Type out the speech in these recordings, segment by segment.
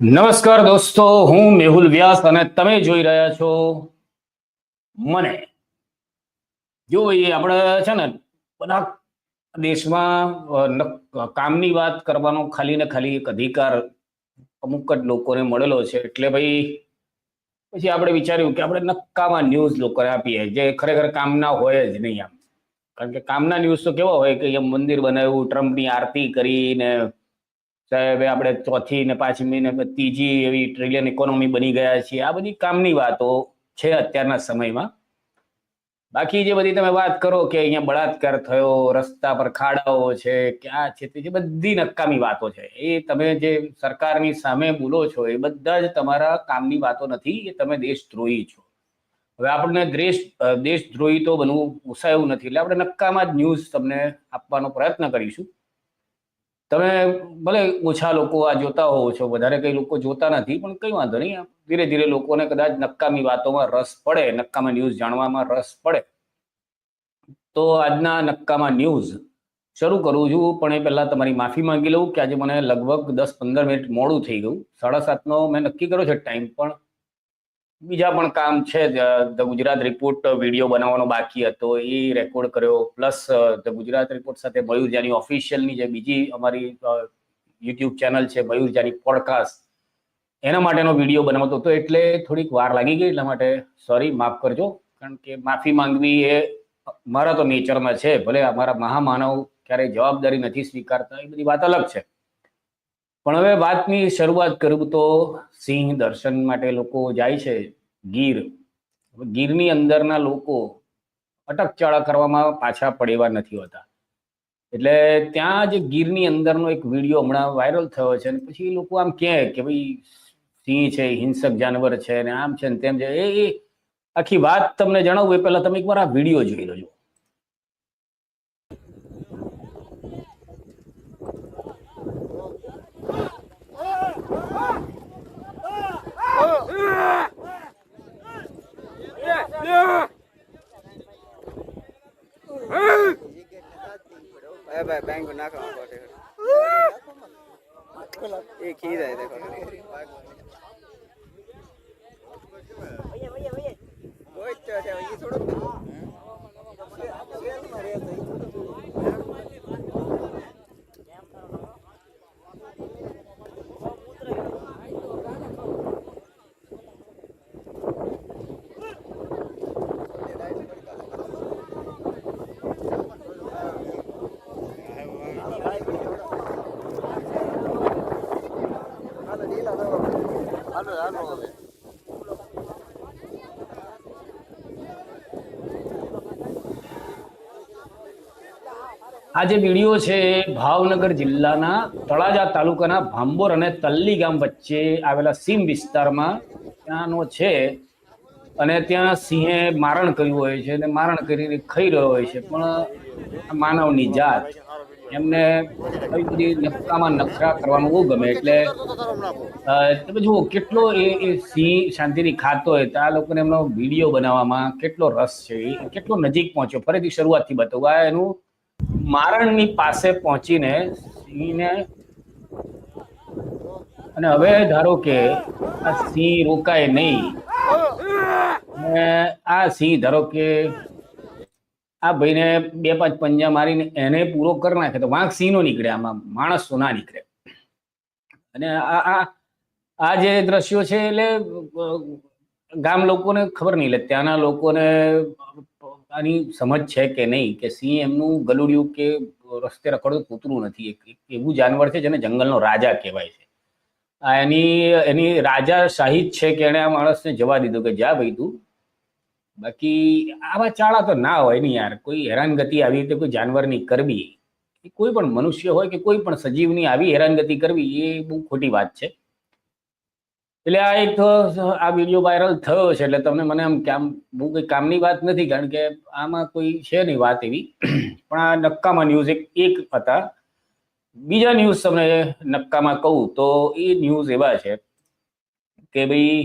નમસ્કાર દોસ્તો, હું મેહુલ વ્યાસ અને તમે જોઈ રહ્યા છો મને. જો એ આપણે છે ને, બધા દેશમાં કામની વાત કરવાનો ખાલી ને ખાલી એક અધિકાર અમુક જ લોકોને મળેલો છે. એટલે ભાઈ, પછી આપણે વિચાર્યું કે આપણે નક્કામાં ન્યૂઝ લોકોને આપીએ, જે ખરેખર કામના હોય જ નહીં આમ. કારણ કે કામના ન્યૂઝ તો કેવા હોય કે મંદિર બનાવ્યું ટ્રમ્પની આરતી કરીને સાહેબ આપણે ચોથી ને પાંચમી ને ત્રીજી એવી ટ્રિલિયન ઇકોનોમી બની ગયા છીએ. આ બધી કામની વાતો છે અત્યારના સમયમાં. બાકી જે બધી તમે વાત કરો કે અહીંયા બળાત્કાર થયો, રસ્તા પર ખાડાઓ છે, ક્યાં છે તે બધી નકામી વાતો છે, એ તમે જે સરકારની સામે બોલો છો, એ બધા જ તમારા કામની વાતો નથી, એ તમે દેશદ્રોહી છો. હવે આપણને દેશ દેશદ્રોહી તો બનવું પોસાયું નથી. એટલે આપણે નક્કામાં જ ન્યૂઝ તમને આપવાનો પ્રયત્ન કરીશું. તમે ભલે ઓછા લોકો આ જોતા હોવ છો, વધારે કઈ લોકો જોતા નથી, પણ કઈ વાંધો નહીં. ધીરે ધીરે લોકોને કદાચ નકામી વાતોમાં રસ પડે નક્કામાં ન્યૂઝ જાણવામાં રસ પડે. તો આજના નક્કામાં ન્યૂઝ શરૂ કરું છું, પણ એ પહેલા તમારી માફી માંગી લઉં કે આજે મને લગભગ દસ પંદર મિનિટ મોડું થઈ ગયું. સાડા સાતનો મેં નક્કી કર્યો છે ટાઈમ પણ. બીજા પણ કામ છે. ધ ગુજરાત રિપોર્ટ વીડિયો બનાવવાનો બાકી હતો. એ રેકોર્ડ કર્યો. પ્લસ ધ ગુજરાત રિપોર્ટ સાથે મયુર જાની ઓફિશિયલની જે બીજી અમારી યુટ્યુબ ચેનલ છે મયુર જાની પોડકાસ્ટ, એના માટેનો વીડિયો બનાવતો હતો. એટલે થોડીક વાર લાગી ગઈ. એટલા માટે સોરી, માફ કરજો. કારણ કે માફી માંગવી એ મારા તો નેચરમાં છે. ભલે અમારા મહામાનવ ક્યારેય જવાબદારી નથી સ્વીકારતા. એ બધી વાત અલગ છે. પણ હવે વાતની શરૂઆત કરું તો સિંહ દર્શન માટે લોકો જાય છે ગીર. ગીરની અંદરના લોકો અટકચાળા કરવામાં પાછા પડેવા નથી હોતા. એટલે ત્યાં જે ગીરની અંદરનો એક વીડિયો હમણાં વાયરલ થયો છે અને પછી લોકો આમ કહે કે ભાઈ સિંહ છે, હિંસક જાનવર છે ને આમ છે ને તેમ છે. એ આખી વાત તમને જણાવું એ પહેલાં તમે એકવાર આ વીડિયો જોઈ લેજો. ભાઈ બેંગ નાખો એ ખી જાય દેખો. ઓય તો છે એ થોડું નાનો હવે. આ જે વીડિયો છે ભાવનગર જિલ્લાના તળાજા તાલુકાના ભાંબોર અને તલ્લી ગામ વચ્ચે આવેલા સીમ વિસ્તારમાં ત્યાંનો છે. અને ત્યાં સિંહે મારણ કર્યું હોય છે અને મારણ કરીને ખાઈ રહ્યો હોય છે. પણ માનવની જાત એમને આવી બધી નફકામાં નફરા કરવાનું બહુ ગમે એટલે તમે જુઓ કેટલો એ સિંહ શાંતિની ખાતો હોય તો આ લોકોને એમનો વીડિયો બનાવવામાં કેટલો રસ છે કેટલો નજીક પહોંચ્યો. ફરીથી શરૂઆતથી બતાવું. આ એનું મારણની પાસે પહોંચીને સિંહને અને હવે ધારો કે આ સિંહ રોકાય નહીં આ સિંહ ધારો કે આ ભાઈને બે પાંચ પંજા મારીને એને પૂરો કરી નાખે તો વાંક સીનો નીકળે, આમાં માણસો ના નીકળે. અને આ આ જે દ્રશ્યો છે એટલે ગામ લોકોને ખબર નહીં, એટલે ત્યાંના લોકોને આની સમજ છે કે નહીં, કે સિંહ એમનું ગલુડિયું કે રસ્તે રખડતું કૂતરું નથી. એક એવું જાનવર છે જેને જંગલનો રાજા કહેવાય છે. આ એની એની રાજા જ છે કે એણે આ માણસને જવા દીધું કે, જા ભાઈ તું બાકી આવા ચાળા તો ના હોય ને યાર. કોઈ હેરાનગતિ આવી રીતે કોઈ જાનવરની કરવી કે કોઈ પણ મનુષ્ય હોય કે કોઈ પણ સજીવની આવી હેરાનગતિ કરવી, એ બહુ ખોટી વાત છે. એટલે આ એક આ વીડિયો વાયરલ થયો છે, એટલે તમને મને આમ કામ, બહુ કંઈ કામની વાત નથી, કારણ કે આમાં કોઈ છે નહીં વાત એવી. પણ આ નક્કામાં ન્યૂઝ એક એક હતા. બીજા ન્યૂઝ તમને નક્કામાં કહું તો એ ન્યૂઝ એવા છે કે ભાઈ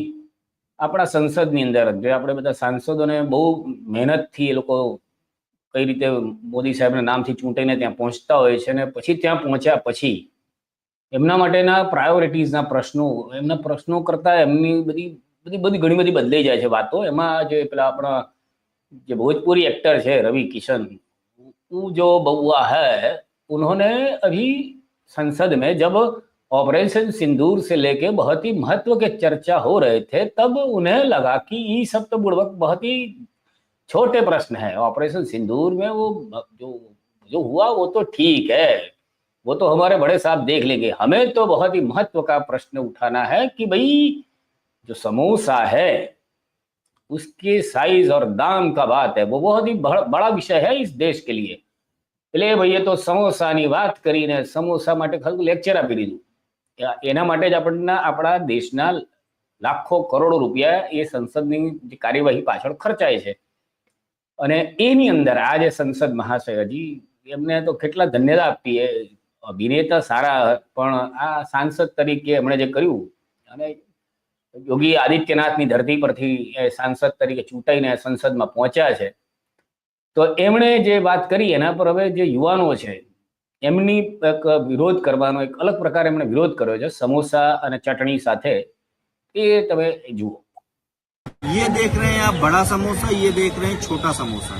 આપણા સંસદની અંદર જે. આપણે બધા સાંસદોને બહુ મહેનતથી એ લોકો કઈ રીતે મોદી સાહેબના નામથી ચૂંટાઈને ત્યાં પહોંચતા હોય છે અને પછી ત્યાં પહોંચ્યા પછી એમના માટેના પ્રાયોરિટીઝના પ્રશ્નો, એમના પ્રશ્નો કરતાં એમની બધી બધી બધી ઘણી બધી બદલાઈ જાય છે વાતો. એમાં જે પેલા આપણા જે ભોજપુરી એક્ટર છે રવિ કિશન તું જો બહુઆ હૈ, ઉન્હોને અભી સંસદ મેં જબ ऑपरेशन सिंदूर से लेके बहुत ही महत्व के चर्चा हो रहे थे तब उन्हें लगा कि ये सब तो बुड़बक बहुत ही छोटे प्रश्न है ऑपरेशन सिंदूर में वो जो जो हुआ वो तो ठीक है वो तो हमारे बड़े साहब देख लेंगे हमें तो बहुत ही महत्व का प्रश्न उठाना है कि भाई जो समोसा है उसके साइज और दाम का बात है वो बहुत ही बड़ा बड़ा विषय है इस देश के लिए એટલે ભાઈએ તો સમોસાની વાત કરીને સમોસા માટે ખાલી લેક્ચર આપી દીધું એ- એના માટે જ આપણને આપણા દેશના લાખો કરોડો રૂપિયા એ સંસદની કાર્યવાહી પાછળ ખર્ચાય છે. અને એની અંદર આ જે સંસદ મહાશય હજી એમને તો કેટલા ધન્યતા આપીએ. અભિનેતા સારા પણ આ સાંસદ તરીકે એમણે જે કર્યું, અને યોગી આદિત્યનાથની ધરતી પરથી એ સાંસદ તરીકે ચૂંટાઈને સંસદમાં પહોંચ્યા છે. તો એમણે જે વાત કરી એના પર હવે જે યુવાનો છે એમની એક વિરોધ કરવાનો એક અલગ પ્રકારે એમણે વિરોધ કર્યો છે સમોસા અને ચટણી સાથે એ તમે જુઓ ये देख रहे हैं आप बड़ा समोसा ये देख रहे हैं छोटा समोसा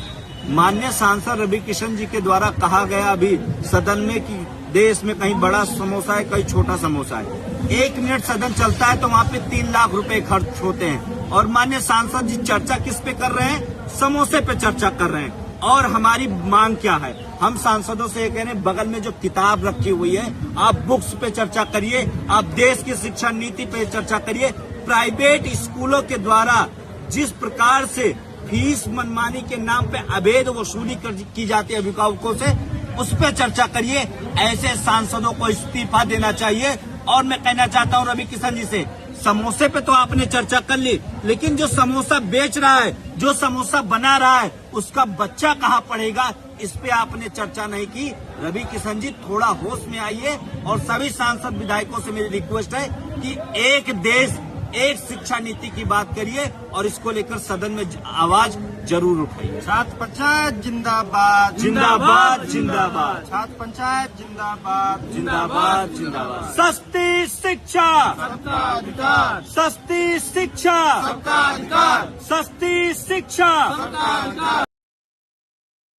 माननीय सांसद रवि किशन जी के द्वारा कहा गया अभी सदन में कि देश में कहीं बड़ा समोसा है कहीं छोटा समोसा है एक मिनट सदन चलता है तो वहाँ पे तीन लाख रुपए खर्च होते हैं और माननीय सांसद जी चर्चा किस पे कर रहे हैं समोसे पे चर्चा कर रहे हैं और हमारी मांग क्या है? हम सांसदों से कह रहे हैं, बगल में जो किताब रखी हुई है, आप बुक्स पे चर्चा करिए, आप देश की शिक्षा नीति पे चर्चा करिए। प्राइवेट स्कूलों के द्वारा जिस प्रकार से फ़ीस मनमानी के नाम पे अवैध वसूली की जाती है अभिभावकों से, उस पर चर्चा करिए। ऐसे सांसदों को इस्तीफा देना चाहिए। और मैं कहना चाहता हूँ रवि किशन जी से समोसे पे तो आपने चर्चा कर ली, लेकिन जो समोसा बेच रहा है, जो समोसा बना रहा है, उसका बच्चा कहाँ पढ़ेगा? इस पे आपने चर्चा नहीं की। रवि किशन जी, थोड़ा होश में आइए और सभी सांसद विधायकों से मेरी रिक्वेस्ट है कि एक देश, एक शिक्षा नीति की बात करिए और इसको लेकर सदन में आवाज़ जरूर उठाइए छात्र पंचायत जिंदाबाद जिंदाबाद, जिंदाबाद। छात्र पंचायत जिंदाबाद जिंदाबाद जिंदाबाद सस्ती शिक्षा सबका अधिकार सस्ती शिक्षा सबका अधिकार सस्ती शिक्षा सबका अधिकार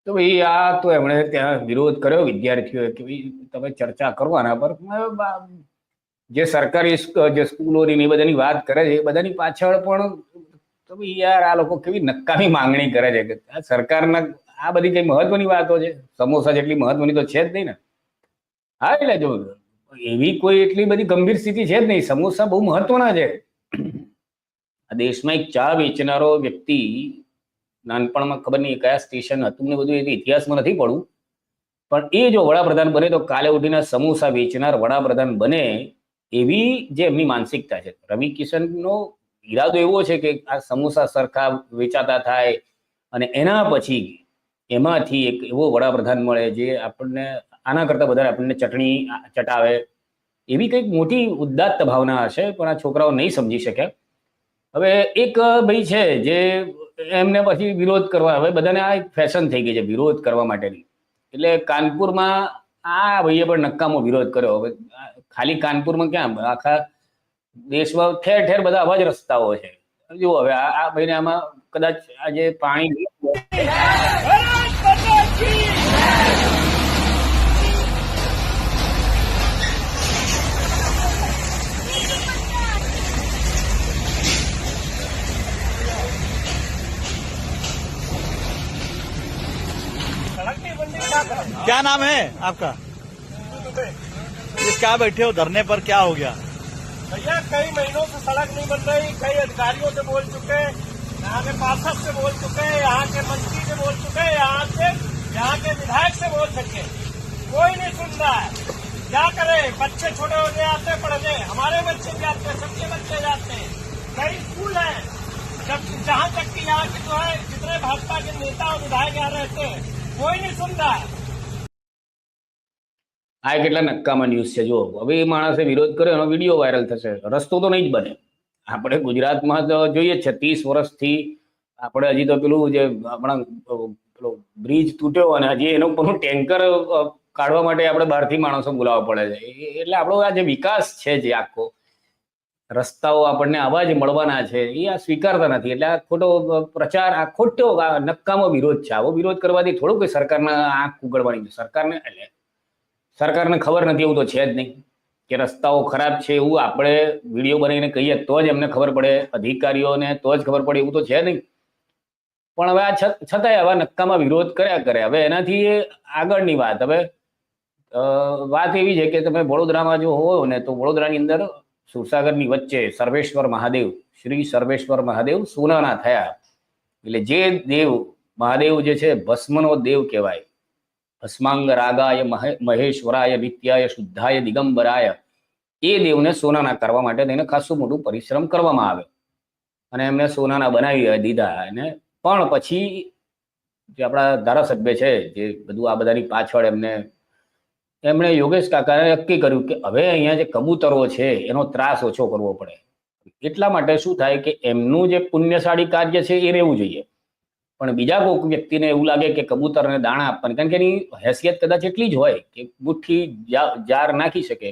તો ભાઈ આ તો એમણે ત્યાં વિરોધ કર્યો વિદ્યાર્થીઓએ કે ભાઈ તમે ચર્ચા કરો આના પર હવે બા- જે સરકારી સ્ક- જે સ્કૂલોની ને એ બધાની વાત કરે છે એ બધાની પાછળ પણ તો યાર આ લોકો કેવી નકામી માંગણી કરે છે કે સરકારના આ બધી કઈ મહત્વની વાતો છે? સમોસા જેટલી મહત્વની તો છે જ નહીં ને. હા, એટલે જો એવી કોઈ એટલી બધી ગંભીર સ્થિતિ છે જ નહીં. સમોસા બહુ મહત્વના છે. આ દેશમાં એક ચા વેચનારો વ્યક્તિ નાનપણમાં ખબર નહીં કયા સ્ટેશન હતું ને બધું એ ઇતિહાસમાં નથી પડવું. પણ એ જો વડાપ્રધાન બને તો કાલે ઉઠીને સમોસા વેચનાર વડાપ્રધાન બને એવી જે એમની માનસિકતા છે. રવિ કિશનનો ઈરાદો એવો છે કે આ સમોસા સરખા વેચાતા થાય અને એના પછી એમાંથી એક એવો વડાપ્રધાન મળે જે આપણને આના કરતા વધારે આપણને ચટણી, ચટાવે. એવી કંઈક મોટી ઉદાત્ત ભાવના હશે, પણ આ છોકરાઓ નહીં સમજી શક્યા. હવે એક ભાઈ છે જે એમને પછી વિરોધ કરવા, હવે બધાને આ એક ફેશન થઈ ગઈ છે, વિરોધ કરવા માટેની. એટલે કાનપુરમાં આ ભાઈએ પણ નકામો વિરોધ કર્યો. હવે ખાલી કાનપુરમાં ક્યાં? આખા દેશમાં ઠેર ઠેર બધા આવા જ રસ્તાઓ છે જુઓ હવે આ આ ભાઈને આમાં કદાચ આજે પાણી क्या नाम है आपका इस क्या बैठे हो धरने पर क्या हो गया भैया, कई महीनों से सड़क नहीं बन रही, कई अधिकारियों से बोल चुके हैं, यहाँ के पार्षद से बोल चुके हैं, यहाँ के मंत्री से बोल चुके हैं, यहाँ से, यहाँ के विधायक से बोल सके कोई नहीं सुन रहा है। क्या करे? बच्चे छोटे होते आते हैं, पढ़ने। हमारे बच्चे जाते हैं, सबके बच्चे जाते हैं। कई स्कूल हैं। जब जहाँ तक कि यहाँ के जो है, जितने भाजपा के नेता और विधायक यहाँ रहते हैं, कोई नहीं सुन रहा है। આ કેટલા નક્કામાં ન્યૂઝ છે? જો હવે એ માણસે વિરોધ કર્યો, એનો વીડિયો વાયરલ થશે. રસ્તો તો નહીં જ બને. આપણે ગુજરાતમાં તો જોઈએ છે, ત્રીસ વર્ષથી આપણે હજી તો પેલું જે આપણા, પેલો બ્રિજ તૂટ્યો અને હજી એનો પરનું ટેન્કર કાઢવા માટે આપણે બહારથી માણસો બોલાવવા પડે છે. એટલે આપણો આ જે વિકાસ છે જે આખો, રસ્તાઓ આપણને આવા જ મળવાના છે, એ આ સ્વીકારતા નથી. એટલે આ ખોટો પ્રચાર, આ ખોટો નક્કામો વિરોધ છે. આવો વિરોધ કરવાથી થોડું કોઈ સરકારના આંખ ઉગડવાની સરકારને, એટલે સરકારને ખબર નથી, એવું તો છે જ નહીં કે રસ્તાઓ ખરાબ છે એવું આપણે વીડિયો બનાવીને કહીએ તો જ એમને ખબર પડે, અધિકારીઓને તો જ ખબર પડે, એવું તો છે નહીં. પણ હવે આ છતાંય આવા નક્કામાં વિરોધ કર્યા કરે. હવે એનાથી આગળની વાત. હવે વાત એવી છે કે તમે વડોદરામાં જો હો ને તો વડોદરાની અંદર સુરસાગરની વચ્ચે સર્વેશ્વર મહાદેવ, શ્રી સર્વેશ્વર મહાદેવ સોનાના થયા. એટલે જે દેવ, મહાદેવ જે છે, ભસ્મનો દેવ કહેવાય. ભસ્માંગ રાગાય મહે- મહેશ્વરાય નિત્યાય શુદ્ધાય દિગંબરાય એ દેવને સોનાના કરવા માટે તેને ખાસું મોટું પરિશ્રમ કરવામાં આવે. અને એમને સોનાના બનાવી દીધા. અને પણ પછી જે આપણા ધારાસભ્ય છે, જે બધું આ બધાની પાછળ એમને, એમણે યોગેશ કાકાએ નક્કી કર્યું કે હવે અહીંયા જે કબૂતરો છે, એનો ત્રાસ ઓછો કરવો પડે. એટલા માટે શું થાય કે એમનું જે પુણ્યશાળી કાર્ય છે, એ રહેવું જોઈએ. પણ બીજા કોઈક વ્યક્તિને એવું લાગે કે કબૂતરને દાણા આપવાની, કારણ કે એની હેસિયત કદાચ એટલી જ હોય કે મુઠ્ઠી જાર નાખી શકે.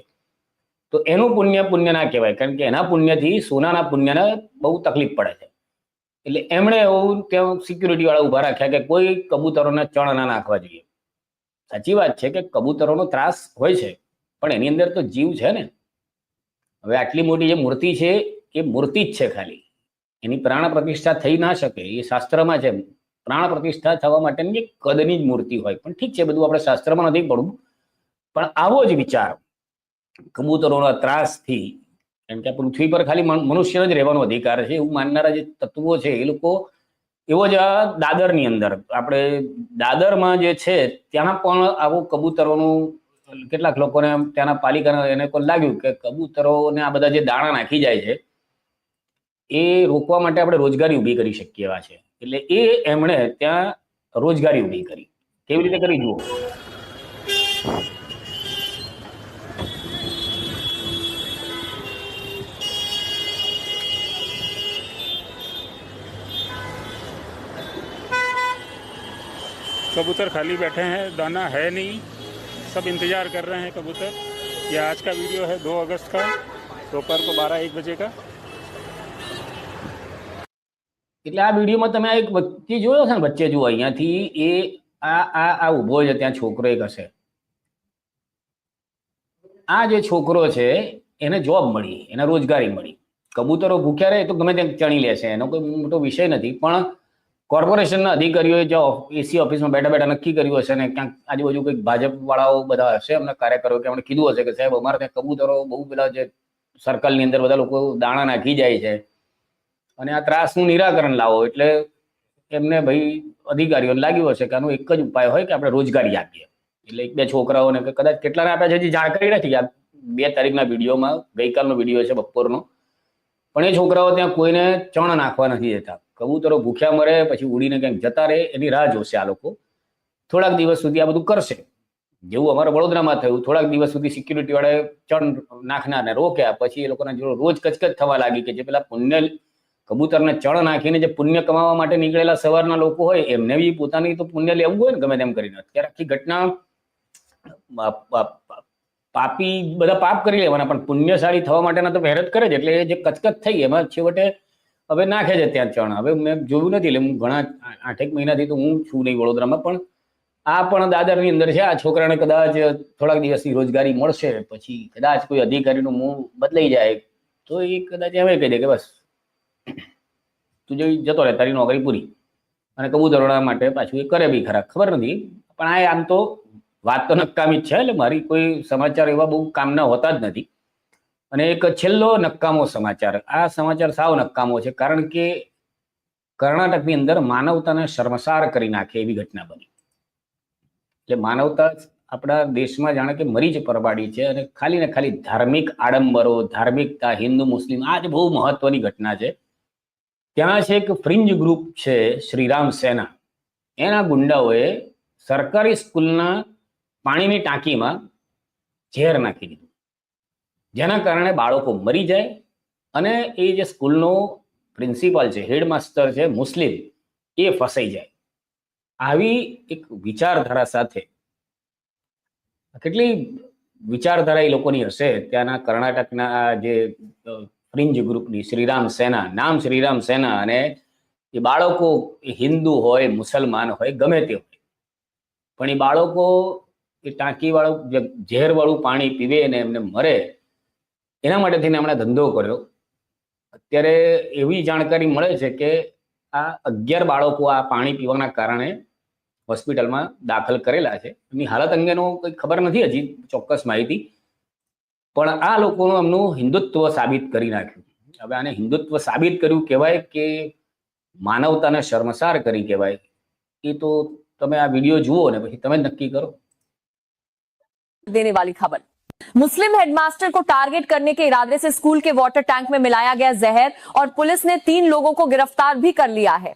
તો એનું પુણ્ય પુણ્ય ના કહેવાય, કારણ કે એના પુણ્યથી સોનાના પુણ્યને બહુ તકલીફ પડે છે. એટલે એમણે એવું ત્યાં સિક્યુરિટી વાળા ઊભા રાખ્યા કે કોઈ કબૂતરોને ચણ ના નાખવા જોઈએ. સાચી વાત છે કે કબૂતરોનો ત્રાસ હોય છે, પણ એની અંદર તો જીવ છે ને. હવે આટલી મોટી જે મૂર્તિ છે એ મૂર્તિ જ છે ખાલી. એની પ્રાણ પ્રતિષ્ઠા થઈ ના શકે એ શાસ્ત્રમાં છે પ્રાણ પ્રતિષ્ઠા થવા માટેની એક કદની જ મૂર્તિ હોય. પણ ઠીક છે, બધું આપણે શાસ્ત્રમાં નથી પડવું પણ આવો જ વિચાર કબૂતરોના ત્રાસથી, કેમ કે પૃથ્વી પર ખાલી મન- મનુષ્યનો જ રહેવાનો અધિકાર છે, એવું માનનારા જે તત્વો છે, એ લોકો એવો જ આ દાદરની અંદર. આપણે દાદરમાં જે છે ત્યાં પણ આવું કબૂતરોનું, કેટલાક લોકોને ત્યાંના પાલિકાના એને લાગ્યું કે કબૂતરોને આ બધા જે દાણા નાખી જાય છે એ રોકવા માટે આપણે રોજગારી ઊભી કરી શકીએ એવા છે એટલે એ એમણે ત્યાં રોજગારી ઊભી કરી કેવી રીતે કરી જુઓ कबूतर खाली बैठे हैं दाना है नहीं सब इंतज़ार कर रहे हैं कबूतर ये आज का वीडियो है 2 अगस्त का दोपहर को 12 एक बजे का એટલે આ વિડીયોમાં તમે એક વચ્ચે જોયો છે ને વચ્ચે જુઓ, અહીંયાથી એ આ આ આ ઊભો છે, ત્યાં છોકરો એક હશે. આ જે છોકરો છે, એને જોબ મળી, એને રોજગારી મળી. કબૂતરો ભૂખ્યા રહે તો ગમે ત્યાં ચણી લેશે એનો કોઈ મોટો વિષય નથી. પણ કોર્પોરેશનના અધિકારીઓએ જો એસી ઓફિસમાં બેઠા બેઠા નક્કી કર્યું હશે ને ક્યાંક આજુબાજુ કંઈક ભાજપ વાળાઓ બધા હશે, એમના કાર્યકરો કે એમણે કીધું હશે કે સાહેબ અમારે ત્યાં કબૂતરો બહુ પેલા જે સર્કલની અંદર બધા લોકો દાણા નાખી જાય છે. અને આ ત્રાસનું નિરાકરણ લાવો એટલે એમને ભાઈ અધિકારીઓને લાગ્યું હશે કે આનો એક જ ઉપાય હોય કે આપણે રોજગારી આપીએ. એટલે એક બે છોકરાઓને કદાચ કેટલાને આપ્યા છે હજી જાણકારી નથી. આ બે તારીખના વિડીયોમાં, ગઈકાલનો વીડિયો છે બપોરનો. પણ એ છોકરાઓ ત્યાં કોઈને ચણ નાખવા નથી જતા કબૂતરો ભૂખ્યા મરે, પછી ઉડીને ક્યાંક જતા રહે, એની રાહ જોશે આ લોકો. થોડાક દિવસ સુધી આ બધું કરશે. જેવું અમારે વડોદરામાં થયું, થોડાક દિવસ સુધી સિક્યુરિટી વાળાએ ચણ નાખનારને રોક્યા. પછી એ લોકોના જોડે રોજ કચકચ થવા લાગી કે જે પેલા પુણ્ય કબૂતરને ચણ નાખીને જે પુણ્ય કમાવા માટે નીકળેલા સવારના લોકો હોય, એમને બી પોતાની તો પુણ્ય લેવું હોય ને ગમે તેમ કરીને. અત્યારે આખી ઘટના પાપી બધા પાપ કરી લેવાના, પણ પુણ્યશાળી થવા માટેના તો મહેનત કરે છે, એટલે એ જે કચકચ થઈ એમાં છેવટે હવે નાખે છે ત્યાં ચણ. હવે મેં જોયું નથી, એટલે હું ઘણા આઠેક મહિનાથી તો હું છું નહીં વડોદરામાં, પણ આ પણ દાદરની અંદર છે, આ છોકરાને કદાચ થોડાક દિવસની રોજગારી મળશે, પછી કદાચ કોઈ અધિકારીનું મોં બદલાઈ જાય, તો એ કદાચ એમ કહી દે કે બસ તું જોઈ જતો રહે, તારી નોકરી પૂરી. અને કબૂતરોના માટે પાછું એ કરે બી ખરા, ખબર નથી. પણ આ આમ તો વાત તો નકામી જ છે, એટલે મારી કોઈ સમાચાર એવા બહુ કામના હોતા જ નથી. અને એક છેલ્લો નકામો સમાચાર, આ સમાચાર સાવ નકામો છે, કારણ કે કર્ણાટકની અંદર માનવતાને શર્મસાર કરી નાખે એવી ઘટના બની. એટલે માનવતા આપણા દેશમાં જાણે કે મરી જ પરબાડી છે અને ખાલી ને ખાલી ધાર્મિક આડંબરો, ધાર્મિકતા, હિન્દુ, મુસ્લિમ, આ જ બહુ મહત્વની ઘટના છે. ત્યાં છે એક ફ્રિંજ ગ્રુપ છે શ્રીરામ સેના. એના ગુંડાઓએ સરકારી સ્કૂલના પાણીની ટાંકીમાં ઝેર નાખી દીધું. જેના કારણે બાળકો મરી જાય અને એ જે સ્કૂલનો પ્રિન્સિપાલ છે, હેડમાસ્ટર છે, મુસ્લિમ, એ ફસાઈ જાય. આવી એક વિચારધારા સાથે, કેટલી વિચારધારા એ લોકોની હશે ત્યાંના કર્ણાટકના જે ફ્રિંજ ગ્રુપની શ્રીરામ સેના, નામ શ્રીરામ સેના અને એ બાળકો હિન્દુ હોય, મુસલમાન હોય, ગમે તે હોય. પણ એ બાળકો એ ટાંકીવાળું ઝેરવાળું પાણી પીવે અને એમને મરે, એના માટે થઈને એમણે ધંધો કર્યો. અત્યારે એવી જાણકારી મળે છે કે આ અગિયાર બાળકો આ પાણી પીવાના કારણે હોસ્પિટલમાં દાખલ કરેલા છે. એમની હાલત અંગેનો કંઈ ખબર નથી હજી, ચોક્કસ માહિતી. પણ આ લોકોનું એમનું હિન્દુત્વ સાબિત કરી નાખ્યું હવે આને હિન્દુત્વ સાબિત કર્યું કહેવાય કે માનવતાને શર્મસાર કરી કહેવાય એ તો તમે આ વિડીયો જુઓ ને પછી તમે જ નક્કી કરો देने वाली खबर मुस्लिम हेडमास्टर को टारगेट करने के इरादे से स्कूल के वाटर टैंक में मिलाया गया जहर और पुलिस ने तीन लोगों को गिरफ्तार भी कर लिया है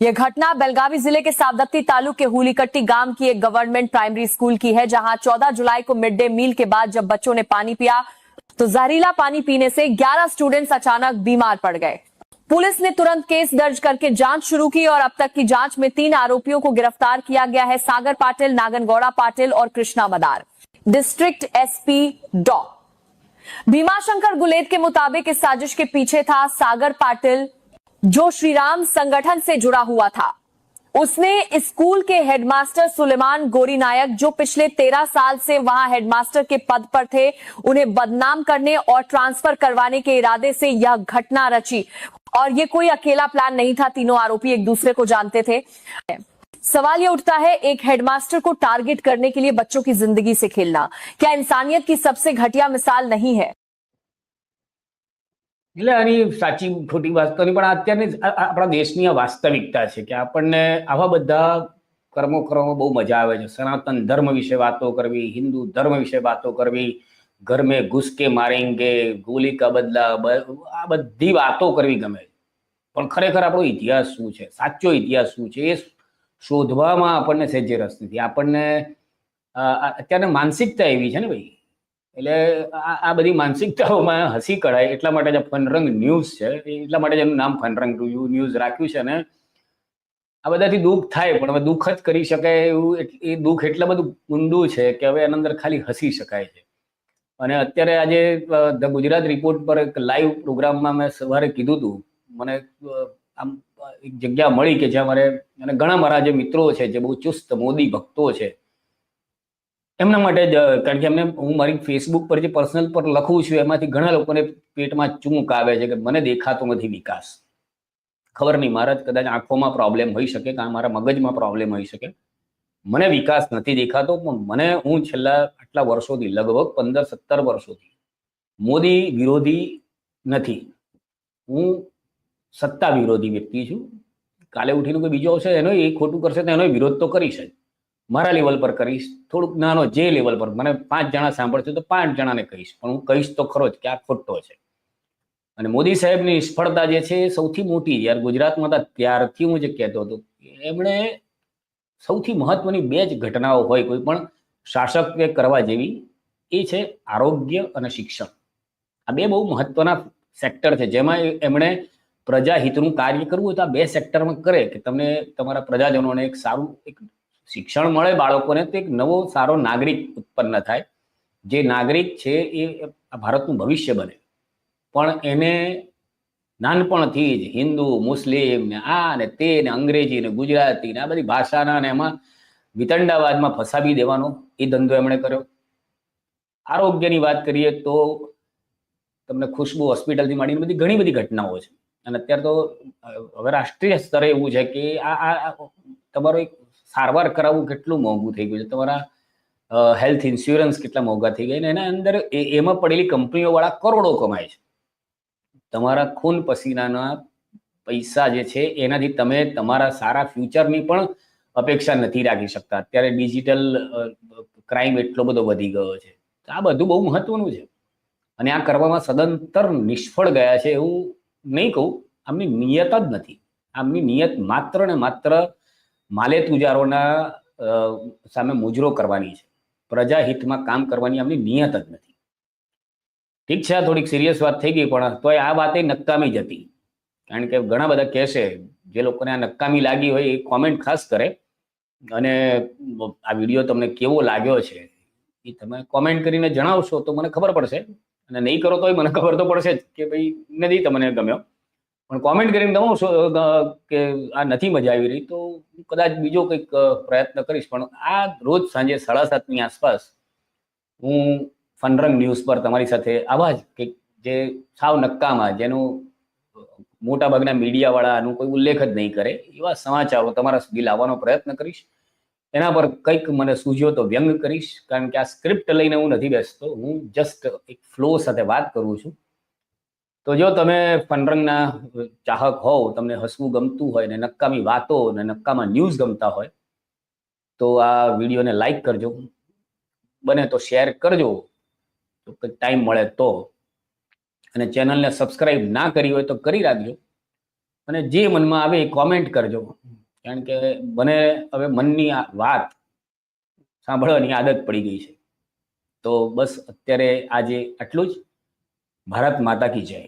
यह घटना बेलगावी ज़िले के सावदत्ती तालुक के हुलीकट्टी गाँव की एक गवर्नमेंट प्राइमरी स्कूल की है, जहाँ 14 जुलाई को मिड डे मील के बाद जब बच्चों ने पानी पिया तो जहरीला पानी पीने से 11 स्टूडेंट्स अचानक बीमार पड़ गए। पुलिस ने तुरंत केस दर्ज करके जाँच शुरू की और अब तक की जाँच में तीन आरोपियों को गिरफ़्तार किया गया है, सागर पाटिल, नागनगौड़ा पाटिल और कृष्णा मदार। डिस्ट्रिक्ट एसपी डॉ। भीमाशंकर गुलेद के मुताबिक इस साजिश के पीछे था सागर पाटिल जो श्रीराम संगठन से जुड़ा हुआ था। उसने स्कूल के हेडमास्टर सुलेमान गोरी नायक, जो पिछले तेरह साल से वहाँ हेडमास्टर के पद पर थे, उन्हें बदनाम करने और ट्रांसफ़र करवाने के इरादे से यह घटना रची। और ये कोई अकेला प्लान नहीं था, तीनों आरोपी एक दूसरे को जानते थे। सवाल ये उठता है, एक हेडमास्टर को टारगेट करने के लिए बच्चों की ज़िंदगी से खेलना। क्या इंसानियत की सबसे घटिया मिसाल नहीं है? એટલે આની સાચી ખોટી વાસ્તવ નહીં, પણ અત્યારની આપણા દેશની આ વાસ્તવિકતા છે કે આપણને આવા બધા કર્મો કરવામાં બહુ મજા આવે છે. સનાતન ધર્મ વિશે વાતો કરવી, હિન્દુ ધર્મ વિશે વાતો કરવી, ઘર મેં ઘુસકે મારેંગે, ગોલી કા બદલા આ બધી વાતો કરવી ગમે. પણ ખરેખર આપણો ઇતિહાસ શું છે? સાચો ઇતિહાસ શું છે? એ શોધવામાં આપણને સહેજે રસ નથી. આપણને આ- આ અત્યારે માનસિકતા એવી છે ને ભાઈ? એટલે આ બધી માનસિકતાઓમાં હસી કઢાય એટલા માટે જ ફનરંગ ન્યૂઝ છે એટલા માટે એનું નામ ફનરંગ ન્યૂઝ રાખ્યું છે ને આ બધાથી દુઃખ થાય, પણ હવે દુઃખ જ કરી શકાય એવું એ દુઃખ એટલા બધું ઊંડું છે કે હવે એના અંદર ખાલી હસી શકાય છે. અને અત્યારે આજે ધ ગુજરાત રિપોર્ટ પર એક લાઈવ પ્રોગ્રામમાં મેં સવારે કીધું હતું, મને આમ, એક જગ્યા મળી કે જ્યાં મારે, અને ઘણા મારા જે મિત્રો છે, જે બહુ ચુસ્ત, મોદી ભક્તો છે એમના માટે જ, કારણ કે એમને, હું મારી ફેસબુક પર જે પર્સનલ પર લખું છું, એમાંથી ઘણા લોકોને પેટમાં ચૂંક આવે છે કે મને દેખાતો નથી વિકાસ. ખબર નહીં, મારા કદાચ આંખોમાં પ્રોબ્લેમ હોઈ શકે, કાં મારા મગજમાં પ્રોબ્લેમ હોઈ શકે. મને વિકાસ નથી દેખાતો, પણ મને હું છેલ્લા આટલા વર્ષોથી, લગભગ પંદર સત્તર વર્ષોથી, મોદી વિરોધી નથી. હું સત્તા વિરોધી વ્યક્તિ છું. કાલે ઉઠીને કોઈ બીજો આવશે એનો એ ખોટું કરશે તો એનો વિરોધ તો કરીશ જ. મારા લેવલ પર કરીશ, થોડુંક નાનો જે લેવલ પર, મને પાંચ જણા સાંભળશે તો પાંચ જણાને કહીશ, પણ હું કહીશ તો ખરો જ કે આ ખોટો છે. અને મોદી સાહેબની નિષ્ફળતા જે છે એ સૌથી મોટી યાર ગુજરાતમાં હતા ત્યારથી હું જે કહેતો હતો એમણે સૌથી મહત્વની બે જ ઘટનાઓ હોય કોઈ પણ શાસક કે કરવા જેવી, એ છે આરોગ્ય અને શિક્ષણ. આ બે બહુ મહત્વના સેક્ટર છે. જેમાં એમણે પ્રજાહિતનું કાર્ય કરવું હોય તો આ બે સેક્ટરમાં કરે કે તમને તમારા પ્રજાજનોને એક સારું, એક શિક્ષણ મળે બાળકોને તો એક નવો સારો નાગરિક ઉત્પન્ન થાય. જે નાગરિક છે એ ભારતનું ભવિષ્ય બને. પણ એને નાનપણથી જ હિન્દુ, મુસ્લિમ ને આ ને તે ને અંગ્રેજી ને ગુજરાતી ને આ બધી ભાષાના ને એમાં વિતંડાવાદમાં ફસાવી દેવાનો એ ધંધો એમણે કર્યો. આરોગ્યની વાત કરીએ તો તમને ખુશ્બુ હોસ્પિટલથી માંડીને બધી ઘણી બધી ઘટનાઓ છે. અને અત્યારે તો હવે રાષ્ટ્રીય સ્તરે એવું છે કે આ, તમારો એક સારવાર કરાવવું કેટલું મોંઘું થઈ ગયું છે? તમારા હેલ્થ ઇન્સ્યોરન્સ કેટલા મોંઘા થઈ ગયા એના અંદર એમાં પડેલી કંપનીઓ વાળા કરોડો કમાય છે. તમારા ખૂન પસીનાના પૈસા જે છે, એનાથી તમે તમારા સારા ફ્યુચરની પણ અપેક્ષા નથી રાખી શકતા. અત્યારે ડિજિટલ ક્રાઇમ એટલો બધો વધી ગયો છે. આ બધું બહુ મહત્વનું છે. અને આ કરવામાં સદંતર નિષ્ફળ ગયા છે એવું નહીં કહું. આમની નિયત જ નથી. આમની નિયત માત્ર ને માત્ર માલે તુજારોના સામે મુજરો કરવાની છે. પ્રજાહિતમાં કામ કરવાની આમની નિયત જ નથી. ઠીક છે થોડીક સિરિયસ વાત થઈ ગઈ, પણ તોય આ વાતે નકામી જ હતી. કારણ કે ઘણા બધા કહેશે, જે લોકોને આ નકામી લાગી હોય એ કોમેન્ટ ખાસ કરે. અને આ વીડિયો તમને કેવો લાગ્યો છે, એ તમે કોમેન્ટ કરીને જણાવશો તો મને ખબર પડશે. અને નહીં કરો તોય મને ખબર તો પડશે જ કે ભાઈ નથી તમને ગમ્યો. પણ કોમેન્ટ કરીને તમે કે આ નથી મજા આવી રહી, તો કદાચ બીજો કંઈક પ્રયત્ન કરીશ. પણ આ રોજ સાંજે સાડા સાતની આસપાસ હું ફનરંગ ન્યૂઝ પર તમારી સાથે આવા જ કંઈક જે સાવ નક્કામાં જેનું મોટાભાગના મીડિયાવાળા આનું કોઈ ઉલ્લેખ જ નહીં કરે, એવા સમાચારો તમારા સુધી લાવવાનો પ્રયત્ન કરીશ. એના પર કંઈક મને સૂઝ્યો તો વ્યંગ કરીશ, કારણ કે આ સ્ક્રિપ્ટ લઈને હું નથી બેસતો. હું જસ્ટ એક ફ્લો સાથે વાત કરું છું. તો જો તમે ફનરંગના ચાહક હોવ, તમને હસવું ગમતું હોય ને નક્કામી વાતો ને નક્કામાં ન્યૂઝ ગમતા હોય, તો આ વિડીયોને લાઈક કરજો. બને તો શેર કરજો. તો ટાઈમ મળે તો. અને ચેનલને સબસ્ક્રાઇબ ના કરી હોય તો કરી રાખજો. અને જે મનમાં આવે એ કોમેન્ટ કરજો. કારણ કે મને હવે મનની વાત સાંભળવાની આદત પડી ગઈ છે. તો બસ અત્યારે આજે આટલું જ. ભારત માતા કી જય.